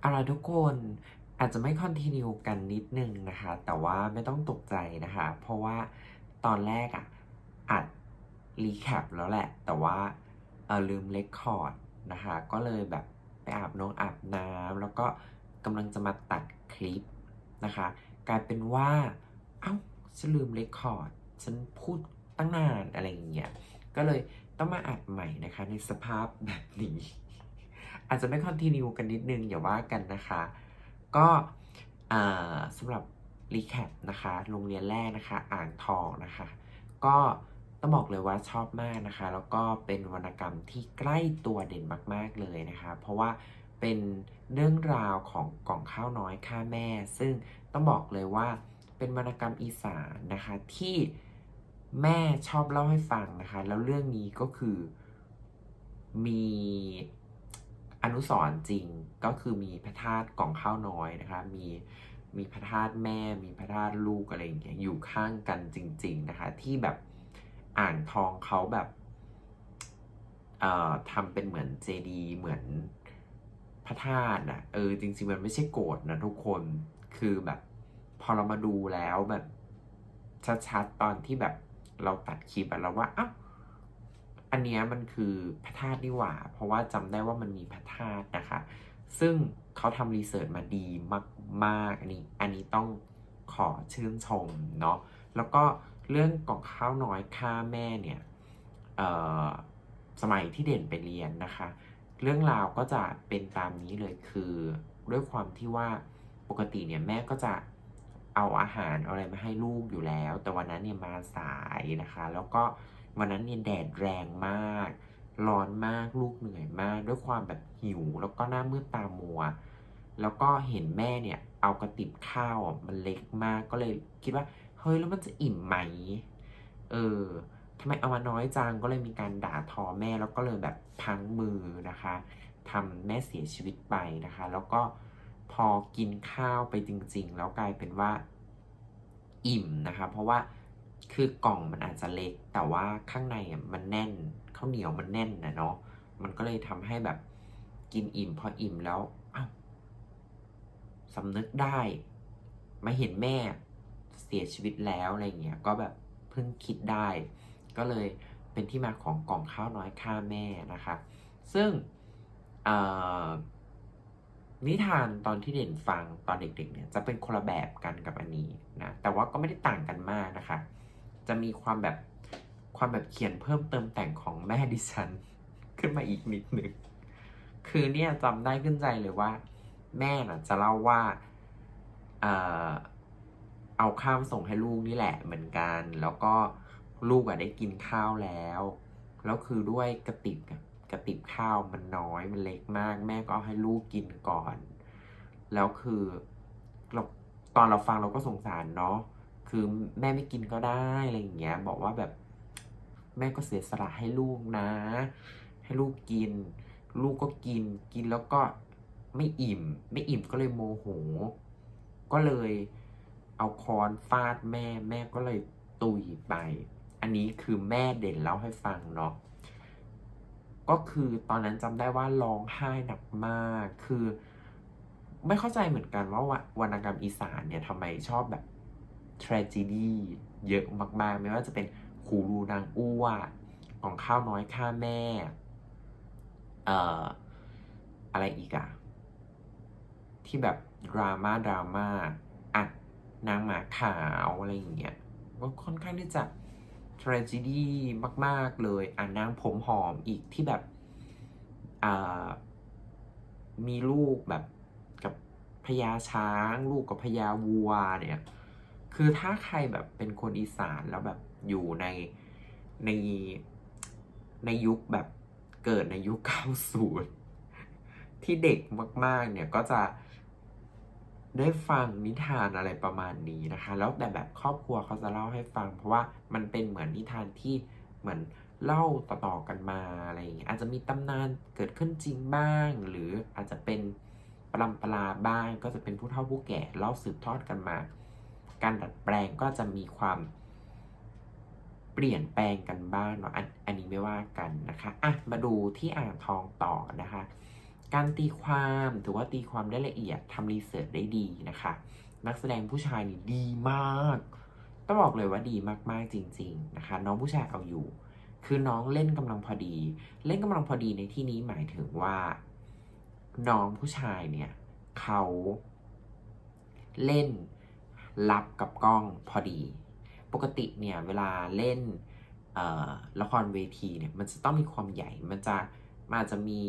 เอาละทุกคนอาจจะไม่คอนติเนียกันนิดนึงนะคะ แต่ว่าไม่ต้องตกใจนะคะ เพราะว่าตอนแรกอะอัดรีแคปแล้วแหละ แต่ว่าเออลืมเลคคอร์ดนะคะ ก็เลยแบบไปอาบน้องอาบน้ำแล้วก็กำลังจะมาตัดคลิปนะคะ กลายเป็นว่า เอ้าฉันลืมเลคคอร์ดฉันพูดตั้งนานอะไรอย่างเงี้ย ก็เลยต้องมาอัดใหม่นะคะในสภาพแบบนี้ อาจจะไม่คอนติเนียกันนิดนึงอย่าว่ากันนะคะ ก็สำหรับรีแคปนะคะ โรงเรียนแรกนะคะ อ่างทองนะคะ ก็ต้องบอกเลยว่าชอบมากนะคะ แล้วก็เป็นวรรณกรรมที่ใกล้ตัวเด่นมาก ๆเลยนะคะ เพราะว่าเป็นเรื่องราวของกล่องข้าวน้อยค่าแม่ ซึ่งต้องบอกเลยว่าเป็นวรรณกรรมอีสานนะคะที่แม่ชอบเล่าให้ฟังนะคะ แล้วเรื่องนี้ก็คือมี อนุสรจริงก็คือมีพระธาตุกล่องข้าวน้อยนะคะ มีมีพระธาตุแม่ มีพระธาตุลูกอะไรอย่างเงี้ยอยู่ข้างกันจริง ๆนะคะ ที่แบบอ่างทองเขาแบบเอ่อทำเป็นเหมือนเจดีเหมือนพระธาตุอะเออจริงๆมันไม่ใช่โกดนะทุกคนคือแบบพอเรามาดูแล้วแบบชัดๆตอนที่แบบเราตัดคลิปอะเราว่าอ้าว อันนี้มันคือพระธาตุนี่หว่า เพราะว่าจำได้ว่ามันมีพระธาตุนะคะ ซึ่งเขาทำรีเสิร์ชมาดีมากๆอันนี้อันนี้ต้องขอชื่นชมเนาะแล้วก็เรื่องกล่องข้าวน้อยค่าแม่เนี่ยสมัยที่เด่นไปเรียนนะคะ เรื่องราวก็จะเป็นตามนี้เลยคือด้วยความที่ว่าปกติเนี่ยแม่ก็จะเอาอาหารอาอะไรมาให้ลูกอยู่แล้ว แต่วันนั้นเนี่ยมาสายนะคะ แล้วก็ วันนั้นเนี่ยแดดแรงมาก ร้อนมากลูกเหนื่อยมาก ด้วยความแบบหิว แล้วก็หน้ามืดตามัว แล้วก็เห็นแม่เนี่ยเอากระติบข้าวอะมันเล็กมากก็เลยคิดว่า เฮ้ยแล้วมันจะอิ่มไหม เออทำไมเอามาน้อยจังก็เลยมีการด่าทอแม่แล้วก็เลยแบบพังมือนะคะทำแม่เสียชีวิตไปนะคะ แล้วก็พอกินข้าวไปจริง ๆ แล้วกลายเป็นว่า อิ่มนะคะ เพราะว่า คือกล่องมันอาจจะเล็ก แต่ว่าข้างในมันแน่นข้าวเหนียวมันแน่นนะเนาะมันก็เลยทำให้แบบกินอิ่มพออิ่มแล้วอ้าวสำนึกได้มาเห็นแม่เสียชีวิตแล้วอะไรเงี้ยก็แบบเพิ่งคิดได้ ก็เลยเป็นที่มาของกล่องข้าวน้อยค่าแม่นะคะ ซึ่งนิทานตอนที่เด่นฟังตอนเด็กๆเนี่ยจะเป็นคนละแบบกันกับอันนี้นะแต่ว่าก็ไม่ได้ต่างกันมากนะคะ จะมีความแบบความแบบเขียนเพิ่มเติมแต่งของแม่ดิฉัน ขึ้นมาอีกนิดหนึ่งคือเนี่ยจำได้ขึ้นใจเลยว่า แม่น่ะ จะเล่าว่าเออเอาข้าวส่งให้ลูกนี่แหละเหมือนกัน แล้วก็ลูกอะได้กินข้าวแล้วแล้วคือด้วยกระติบกระติบข้าวมันน้อยมันเล็กมาก แม่ก็เอาให้ลูกกินก่อน แล้วคือเราตอนเราฟังเราก็สงสารเนาะ คือแม่ไม่กินก็ได้อะไรอย่างเงี้ยบอกว่าแบบแม่ก็เสียสละให้ลูกนะ ให้ลูกกิน ลูกก็กินกินแล้วก็ไม่อิ่ม ไม่อิ่มก็เลยโมโห ก็เลยเอาค้อนฟาดแม่แม่ก็เลยตุยไป อันนี้คือแม่เด่นเล่าให้ฟังเนาะก็คือตอนนั้นจำได้ว่าร้องไห้หนักมาก คือ ไม่เข้าใจเหมือนกันว่าวรรณกรรมอีสานเนี่ยทำไมชอบแบบ tragedy เยอะมากๆ ไม่ว่าจะเป็นขูรูนางอ้วของข้าวน้อยค่าแม่ เอ่อ อะไรอีกอะที่แบบดราม่าดราม่าอะนางหมาขาวอะไรอย่างเงี้ยก็ค่อนข้างที่จะ tragedy มาก ๆ เลยอ่านางผมหอมอีกที่แบบอ่ามีลูกแบบกับพญาช้าง ลูกกับพญาวัวเนี่ย คือถ้าใครแบบเป็นคนอีสานแล้วแบบอยู่ในในในยุคแบบเกิดในยุค 90 ที่เด็กมาก ๆ เนี่ยก็จะได้ฟังนิทานอะไรประมาณนี้นะคะ แล้วแต่แบบครอบครัวเขาจะเล่าให้ฟัง เพราะว่ามันเป็นเหมือนนิทานที่เหมือนเล่าต่อๆกันมาอะไรอย่างเงี้ยอาจจะมีตำนานเกิดขึ้นจริงบ้าง หรืออาจจะเป็นปรำปลาบ้างก็จะเป็นผู้เฒ่าผู้แก่เล่าสืบทอดกันมา การดัดแปลงก็จะมีความเปลี่ยนแปลงกันบ้างเนาะอันอันนี้ไม่ว่ากันนะคะอะมาดูที่อ่างทองต่อนะคะ การตีความถือว่าตีความได้ละเอียดทำรีเสิร์ชได้ดีนะคะ นักแสดงผู้ชายนี่ดีมากต้องบอกเลยว่าดีมากๆจริง ๆนะคะ น้องผู้ชายเอาอยู่ คือน้องเล่นกำลังพอดี เล่นกำลังพอดีในที่นี้หมายถึงว่า น้องผู้ชายเนี่ยเขาเล่น รับกับกล้องพอดี ปกติเนี่ยเวลาเล่นละครเวทีเนี่ยมันจะต้องมีความใหญ่ มันจะมันอาจะมี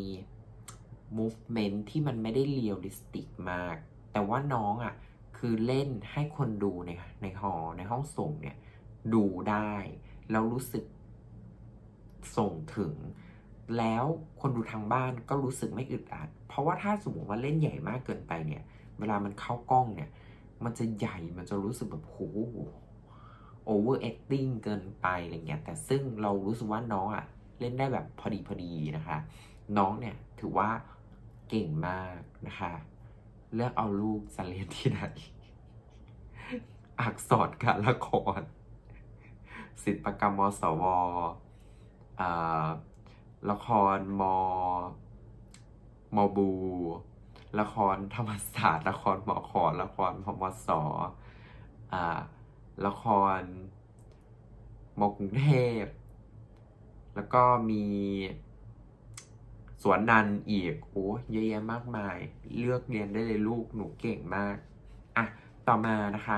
movement ที่มันไม่ได้เรียลลิสติกมาก แต่ว่าน้องอะคือเล่นให้คนดูในในหอในห้องส่งเนี่ยดูได้ แล้วรู้สึกส่งถึง แล้วคนดูทางบ้านก็รู้สึกไม่อึดอัด เพราะว่าถ้าสมมติว่าเล่นใหญ่มากเกินไปเนี่ย เวลามันเข้ากล้องเนี่ย มันจะใหญ่มันจะรู้สึกแบบโห over acting เกินไปอะไรเงี้ยแต่ซึ่งเรารู้สึกว่าน้องอะเล่นได้แบบพอดีพอดีนะคะ น้องเนี่ยถือว่าเก่งมากนะคะ เลือกเอาลูกจะเรียนที่ไหน อักษรการละคร ศิลปกรรมมสวละครมมบู ละครธรรมศาสตร์ ละครหมอขอละครพมสอ่าละครมกรุงเทพ แล้วก็มีสวนนันอีกโอ้เยอะแยะมากมาย เลือกเรียนได้เลยลูกหนูเก่งมาก อะ ต่อมานะคะ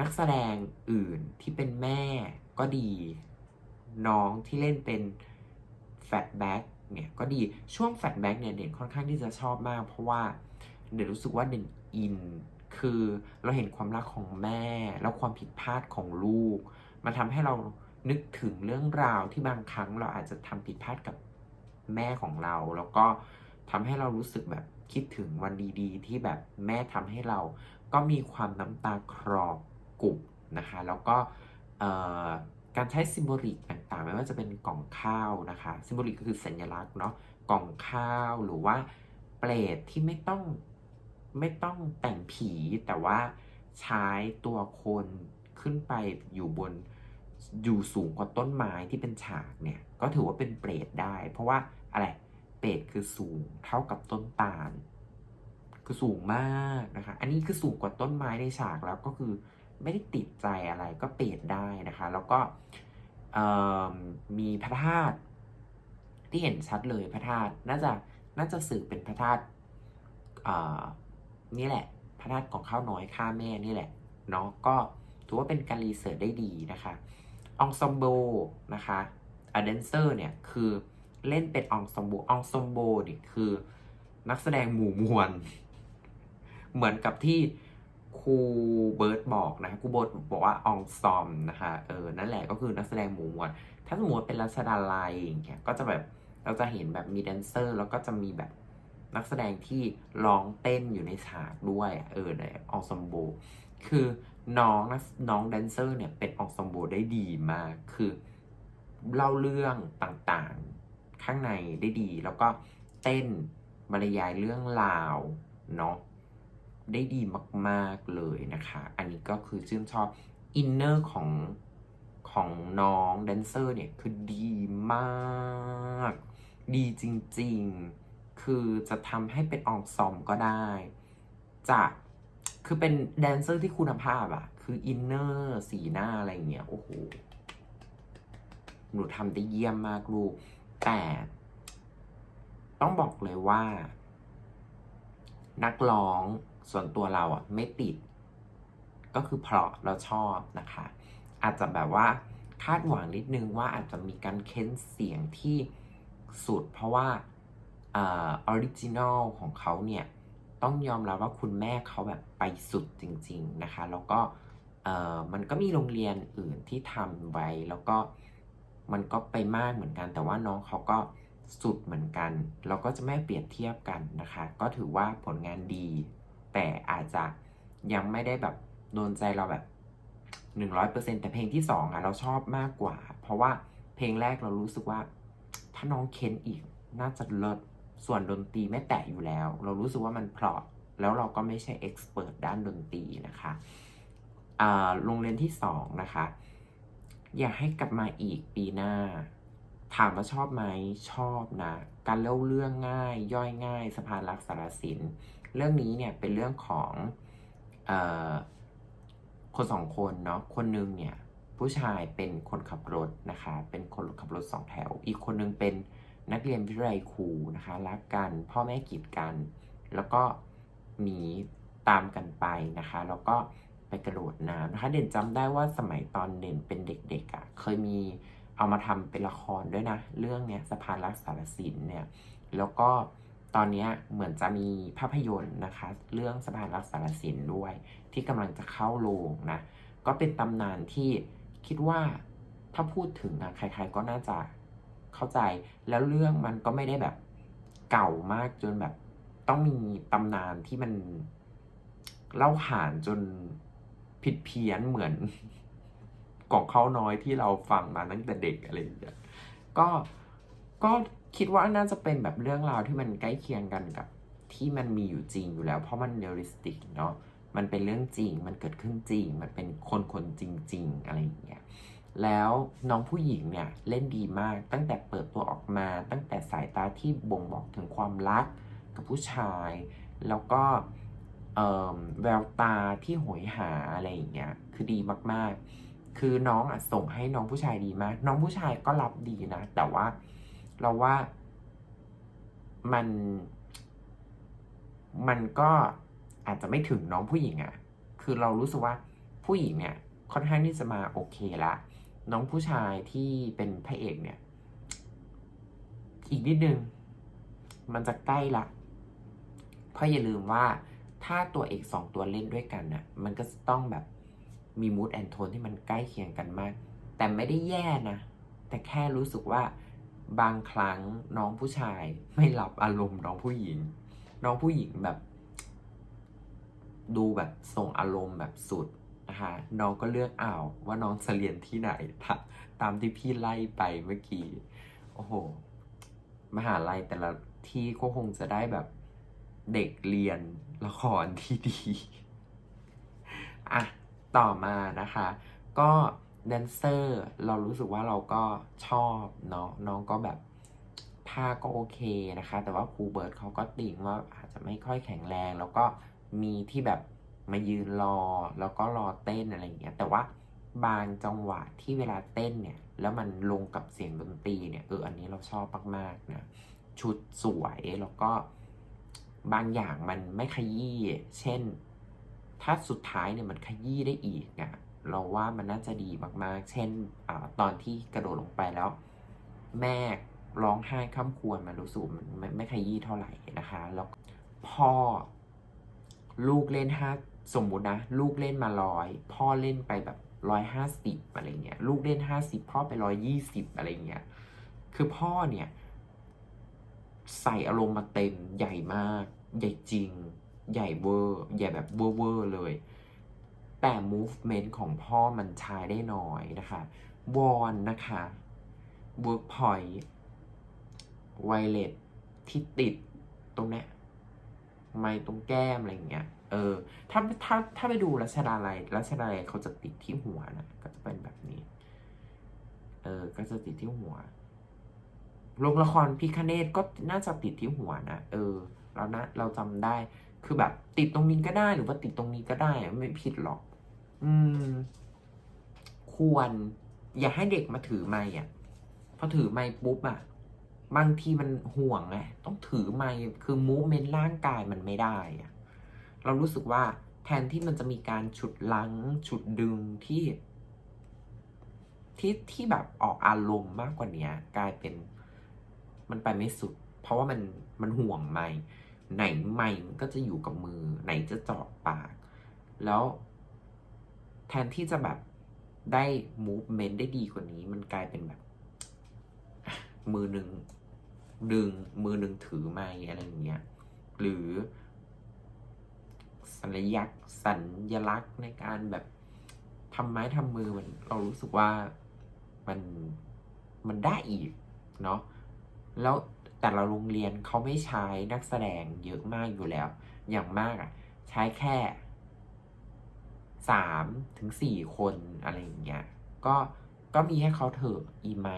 นักแสดงอื่นที่เป็นแม่ก็ดี น้องที่เล่นเป็นแฟตแบ็ก เนี่ยก็ดีช่วงแฟตแบ็กเนี่ยเด่นค่อนข้างที่จะชอบมาก เพราะว่าเด่นรู้สึกว่าเด่นอิน คือเราเห็นความรักของแม่ แล้วความผิดพลาดของลูก มันทำให้เรานึกถึงเรื่องราวที่บางครั้งเราอาจจะทำผิดพลาดกับแม่ของเรา แล้วก็ทำให้เรารู้สึกแบบคิดถึงวันดีๆ ที่แบบแม่ทำให้เรา ก็มีความน้ำตาคลอกรุบนะคะ แล้วก็เอ่อ การใช้ซิมโบลิกต่างๆ ไม่ว่าจะเป็นกล่องข้าวนะคะ ซิมโบลิกก็คือสัญลักษณ์เนาะ กล่องข้าวหรือว่าเปรตที่ไม่ต้องไม่ต้องแต่งผีแต่ว่าใช้ตัวคนขึ้นไปอยู่บนอยู่สูงกว่าต้นไม้ที่เป็นฉากเนี่ย ก็ถือว่าเป็นเปรตได้ เพราะว่าอะไรเปรตคือสูงเท่ากับต้นตาล คือสูงมากนะคะ อันนี้คือสูงกว่าต้นไม้ในฉากแล้วก็คือ ไม่ได้ติดใจอะไรก็เปรตได้นะคะ แล้วก็มีพระธาตุที่เห็นชัดเลยพระธาตุน่าจะน่าจะสื่อเป็นพระธาตุนี่แหละ พระธาตุของข้าวน้อยข้าแม่นี่แหละเนาะก็ถือว่าเป็นการรีเสิร์ชได้ดีนะคะองซอมโบนะคะอะเดนเซอร์เนี่ยคือเล่นเป็นองซอมโบองซอมโบนี่คือนักแสดงหมู่มวล เหมือนกับที่ ครูเบิร์ตบอกนะครูเบิร์ตบอกว่าองซอมนะคะเออนั่นแหละก็คือนักแสดงหมู่มวลถ้าสมมติเป็นรัชดาลัยอย่างเงี้ยก็จะแบบเราจะเห็นแบบมีแดนเซอร์ แล้วก็จะมีแบบนักแสดงที่ร้องเต้นอยู่ในฉากด้วยเออในองซอมโบคือน้องนะน้องแดนเซอร์เนี่ยเป็นองซอมโบได้ดีมาก คือเล่าเรื่องต่างๆข้างในได้ดี แล้วก็เต้นบรรยายเรื่องราวเนาะ ได้ดีมาก ๆ เลยนะคะ อันนี้ก็คือชื่นชอบอินเนอร์ของของน้องแดนเซอร์เนี่ยคือดีมาก ดีจริง ๆ คือจะทำให้เป็นอองซอมก็ได้จะคือเป็นแดนเซอร์ที่คุณภาพอะคืออินเนอร์สีหน้าอะไรเงี้ยโอ้โหหนูทำได้เยี่ยมมากลูก แต่ ต้องบอกเลยว่า นักร้อง ส่วนตัวเราอะไม่ติด ก็คือเพราะเราชอบนะคะ อาจจะแบบว่าคาดหวังนิดนึงว่าอาจจะมีการเค้นเสียงที่สุด เพราะว่าออริจินอลของเขาเนี่ย ต้องยอมรับว่าคุณแม่เขาแบบไปสุดจริง ๆนะคะ แล้วก็มันก็มีโรงเรียนอื่นที่ทำไว้ แล้วก็มันก็ไปมากเหมือนกัน แต่ว่าน้องเขาก็สุดเหมือนกัน เราก็จะไม่เปรียบเทียบกันนะคะ ก็ถือว่าผลงานดี แต่อาจจะยังไม่ได้แบบโดนใจเราแบบหนึ่งร้อยเปอร์เซ็นแต่เพลงที่สองอะเราชอบมากกว่า เพราะว่าเพลงแรกเรารู้สึกว่า ถ้าน้องเค้นอีกน่าจะเลิศส่วนดนตรีไม่แตะอยู่แล้ว เรารู้สึกว่ามันเพราะแล้วเราก็ไม่ใช่เอ็กซ์เพรสด้านดนตรีนะคะโรงเรียนที่สองนะคะ อยากให้กลับมาอีกปีหน้า ถามว่าชอบไหมชอบนะ การเล่าเรื่องง่าย ย่อยง่ายสะพานรักสารสิน เรื่องนี้เนี่ยเป็นเรื่องของอคนสองคนเนาะคนหนึงเนี่ยผู้ชายเป็นคนขับรถนะคะ เป็นคนขับรถสองแถว อีกคนหนึงเป็นนักเรียนวิทยาลัยครูนะคะรักกันพ่อแม่กีดกัน แล้วก็หนีตามกันไปนะคะ แล้วก็ไปกระโดดน้ำนะคะ เด่นจำได้ว่าสมัยตอนเด่นเป็นเด็กๆอะ่ะเคยมีเอามาทำเป็นละครด้วยนะ เรื่องเนี้ยสะพานรักสารสินเนี่ยแล้วก็ ตอนนี้เหมือนจะมีภาพยนตร์นะคะ เรื่องสะพานรักสารสินด้วย ที่กำลังจะเข้าโรงนะ ก็เป็นตำนานที่คิดว่าถ้าพูดถึงนะใครๆก็น่าจะเข้าใจ แล้วเรื่องมันก็ไม่ได้แบบเก่ามากจนแบบต้องมีตำนานที่มันเล่าขานจนผิดเพี้ยนเหมือนกล่องข้าวน้อยที่เราฟังมาตั้งแต่เด็กอะไรอย่างเงี้ยก็ก็ คิดว่าน่าจะเป็นแบบเรื่องราวที่มันใกล้เคียงกันกับที่มันมีอยู่จริงอยู่แล้ว เพราะมันเรียลลิสติกเนาะมันเป็นเรื่องจริง มันเกิดขึ้นจริง มันเป็นคนคนจริง ๆ อะไรอย่างเงี้ยแล้วน้องผู้หญิงเนี่ยเล่นดีมากตั้งแต่เปิดตัวออกมา ตั้งแต่สายตาที่บ่งบอกถึงความรักกับผู้ชาย แล้วก็แววตาที่โหยหาอะไรอย่างเงี้ยคือดีมากๆ คือน้องอะส่งให้น้องผู้ชายดีมาก น้องผู้ชายก็รับดีนะ แต่ว่า เราว่ามัน มันก็อาจจะไม่ถึงน้องผู้หญิงอะ่ะคือเรารู้สึกว่าผู้หญิงเนี่ยค่อนข้างที่จะมาโอเคละน้องผู้ชายที่เป็นพระเอกเนี่ย อีกนิดนึง มันจะใกล้ละเพราะอย่าลืมว่าถ้าตัวเอกสองตัวเล่นด้วยกันน่ะ มันก็ต้องแบบมีมูดแอนโทนที่มันใกล้เคียงกันมาก แต่ไม่ได้แย่นะ แต่แค่รู้สึกว่า บางครั้งน้องผู้ชายไม่รับอารมณ์น้องผู้หญิง น้องผู้หญิงแบบ ดูแบบส่งอารมณ์แบบสุดนะคะน้องก็เลือกเอาว่าน้องจะเรียนที่ไหนตามที่พี่ไล่ไปเมื่อกี้โอ้โหมหาลัยแต่ละที่ก็คงจะได้แบบเด็กเรียนละครที่ดีอะต่อมานะคะ ก็ แดนเซอร์เรารู้สึกว่าเราก็ชอบเนาะน้องก็แบบท่าก็โอเคนะคะ แต่ว่าครูเบิร์ตเขาก็ติ่งว่าอาจจะไม่ค่อยแข็งแรง แล้วก็มีที่แบบมายืนรอ แล้วก็รอเต้นอะไรอย่างเงี้ย แต่ว่าบางจังหวะที่เวลาเต้นเนี่ย แล้วมันลงกับเสียงดนตรีเนี่ยเอออันนี้เราชอบมากๆนะชุดสวยแล้วก็บางอย่างมันไม่ขยี้ เช่น ถ้าสุดท้ายเนี่ยมันขยี้ได้อีกอะ เราว่ามันน่าจะดีมากๆ เช่นอตอนที่กระโดดลงไปแล้ว แม่ร้องไห้ข้ามควรมันรู้สึกมันไม่ไม่ขยี้เท่าไหร่นะคะ แล้วพ่อลูกเล่นห้าสมมุตินะ ลูกเล่นมาร้อยพ่อเล่นไปแบบร้อยห้าสิบอะไรเงี้ยลูกเล่นห้าสิบพ่อไปร้อยยี่สิบอะไรเงี้ยคือพ่อเนี่ย ใส่อารมณ์มาเต็มใหญ่มาก ใหญ่จริง ใหญ่เวอร์ ใหญ่แบบเวอร์เวอร์เลย แต่ movement ของพ่อมันใช้ได้น้อยนะคะวอนนะคะ workpoint ไวเลสที่ติดตรงเนี้ยไม้ตรงแก้มอะไรอย่างเงี้ย เออ ถ้าถ้าถ้าไปดูรัชดาลัยรัชดาลัยเขาจะติดที่หัวนะ ก็จะเป็นแบบนี้ เออ ก็จะติดที่หัวโรงละครพิคเนตก็น่าจะติดที่หัวนะ เออ เรานะ เราจำได้ คือแบบติดตรงนี้ก็ได้ หรือว่าติดตรงนี้ก็ได้ ไม่ผิดหรอก อืม ควร อย่าให้เด็กมาถือไม้อะพอถือไม้ปุ๊บอะ บางทีมันห่วงไงต้องถือไม้คือมูเมนต์ร่างกายมันไม่ได้อะ เรารู้สึกว่าแทนที่มันจะมีการฉุดลังฉุดดึงที่ที่ที่แบบออกอารมณ์มากกว่านี้กลายเป็นมันไปไม่สุด เพราะว่ามันมันห่วงไม้ไหนไม้มันก็จะอยู่กับมือ ไหนจะเจาะปาก แล้ว แทนที่จะแบบได้ movement ได้ดีกว่านี้ มันกลายเป็นแบบ มือหนึ่งดึงมือหนึ่งถือไม้อะไรอย่างเงี้ย หรือ สัญลักษณ์สัญลักษณ์ในการแบบทำไม้ทำมือมันเรารู้สึกว่ามันมันได้อีกเนาะแล้วแต่ละโรงเรียนเขาไม่ใช้นักแสดงเยอะมากอยู่แล้ว อย่างมากอะ ใช้แค่ สามถึงสี่คนอะไรอย่างเงี้ยก็ก็มีให้เขาเถอะอีไม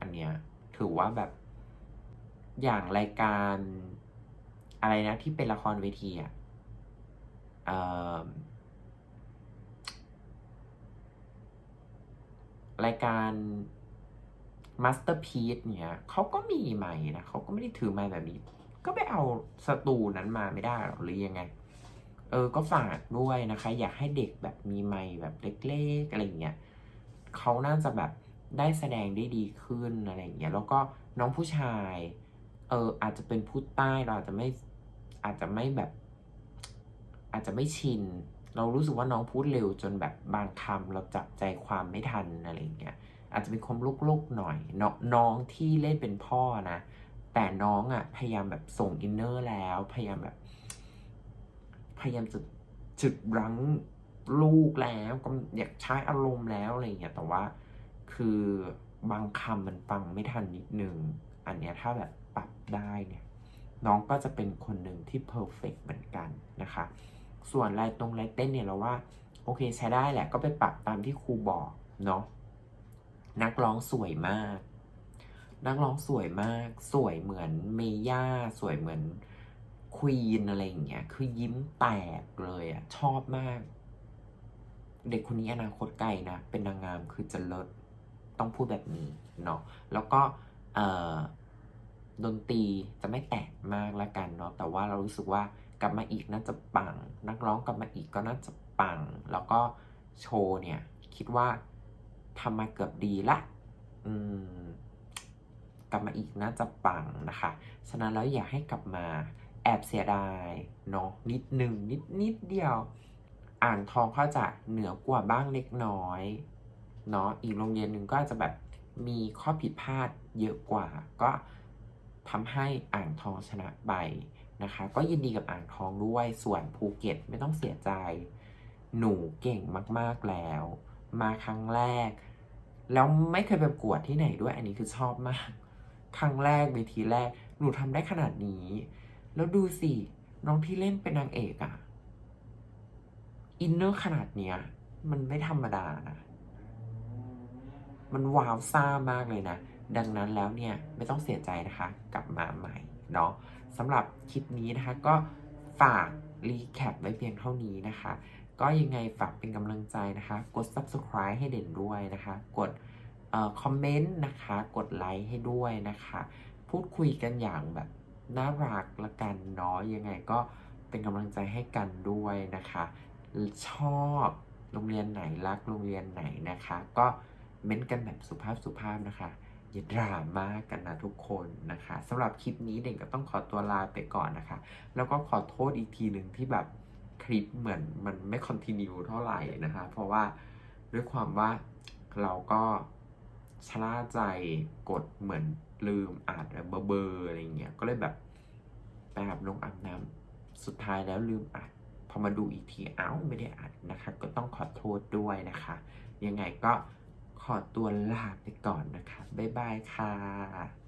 อันเนี้ยถือว่าแบบอย่างรายการอะไรนะที่เป็นละครเวทีอะเอ่อรายการ Masterpiece เนี่ยเขาก็มีไมค์นะเขาก็ไม่ได้ถือไมค์แบบนี้ ก็ไปเอาสตูนั้นมาไม่ได้หรอหรือยังไง เออก็ฝากด้วยนะคะ อยากให้เด็กแบบมีไมค์แบบเล็กๆอะไรเงี้ยเขาน่าจะแบบได้แสดงได้ดีขึ้นอะไรเงี้ยแล้วก็น้องผู้ชายเอออาจจะเป็นพูดใต้เราอาจจะไม่อาจจะไม่แบบ อาจจะไม่ชิน เรารู้สึกว่าน้องพูดเร็วจนแบบบางคำเราจับใจความไม่ทันอะไรเงี้ยอาจจะมีความลุกๆหน่อยนน้องที่เล่นเป็นพ่อนะแต่น้องอะ่ะพยายามแบบส่งอินเนอร์แล้วพยายามแบบ พยายามจะจุดรั้งลูกแล้วก็อยากใช้อารมณ์แล้วอะไรอย่างเงี้ยแต่ว่าคือบางคำมันฟังไม่ทันนิดนึง อันเนี้ยถ้าแบบปรับได้เนี่ยน้องก็จะเป็นคนหนึ่งที่เพอร์เฟกเหมือนกันนะคะ ส่วนลายตรงลายเต้นเนี่ยเราว่า โอเคใช้ได้แหละก็ไปปรับตามที่ครูบอกเนาะนักร้องสวยมาก นักร้องสวยมาก สวยเหมือนเมย่าสวยเหมือน ควีนอะไรอย่างเงี้ยคือยิ้มแตกเลยอะชอบมาก เด็กคนนี้อนาคตไกลนะ เป็นนางงามคือจะเลิศต้องพูดแบบนี้เนาะแล้วก็เอ่อดนตรีจะไม่แตกมากละกันเนาะแต่ว่าเรารู้สึกว่ากลับมาอีกน่าจะปัง นักร้องกลับมาอีกก็น่าจะปัง แล้วก็โชว์เนี่ย คิดว่าทำมาเกือบดีละอืมกลับมาอีกน่าจะปังนะคะ ฉะนั้นแล้วอยากให้กลับมา อบเสียดายเนาะนิดหนึ่งนิดนิดเดียว อ่างทองเขาจะเหนือกว่าบ้างเล็กน้อยเนาะอีกโรงเรียนหนึ่งก็อาจจะแบบมีข้อผิดพลาดเยอะกว่า ก็ทำให้อ่างทองชนะไปนะคะ ก็ยินดีกับอ่างทองด้วยส่วนภูเก็ตไม่ต้องเสียใจ หนูเก่งมาก ๆแล้ว มาครั้งแรก แล้วไม่เคยไปประกวดที่ไหนด้วยอันนี้คือชอบมาก ครั้งแรกเวทีแรกหนูทำได้ขนาดนี้ แล้วดูสิ น้องที่เล่นเป็นนางเอกอะอินเนอร์ขนาดเนี้ย มันไม่ธรรมดานะ มันว้าวซ่ามากเลยนะ ดังนั้นแล้วเนี่ย ไม่ต้องเสียใจนะคะ กลับมาใหม่เนาะสำหรับคลิปนี้นะคะ ก็ฝากรีแคปไว้เพียงเท่านี้นะคะ ก็ยังไงฝากเป็นกำลังใจนะคะ กด subscribe ให้เด่นด้วยนะคะ กดคอมเมนต์นะคะ กดไลค์ให้ด้วยนะคะ พูดคุยกันอย่างแบบ น่ารักละกันเนาะยังไงก็เป็นกำลังใจให้กันด้วยนะคะ ชอบโรงเรียนไหนรักโรงเรียนไหนนะคะ ก็เม้นกันแบบสุภาพสุภาพนะคะ อย่าดราม่ากกันนะทุกคนนะคะสำหรับคลิปนี้เด่นก็ต้องขอตัวลาไปก่อนนะคะ แล้วก็ขอโทษอีกทีหนึ่งที่แบบคลิปเหมือนมันไม่คอนติเนียเท่าไหร่นะคะ เพราะว่าด้วยความว่าเราก็ชะล่าใจกดเหมือน ลืมอ่านเบอร์เบอร์อะไรเงี้ยก็เลยแบบไปอาบน้ำอาบน้ำสุดท้ายแล้วลืมอานพอมาดูอีกทีเอ้าไม่ได้อ่านนะคะ ก็ต้องขอโทษด้วยนะคะ ยังไงก็ขอตัวลาไปก่อนนะคะ บ๊ายบายค่ะ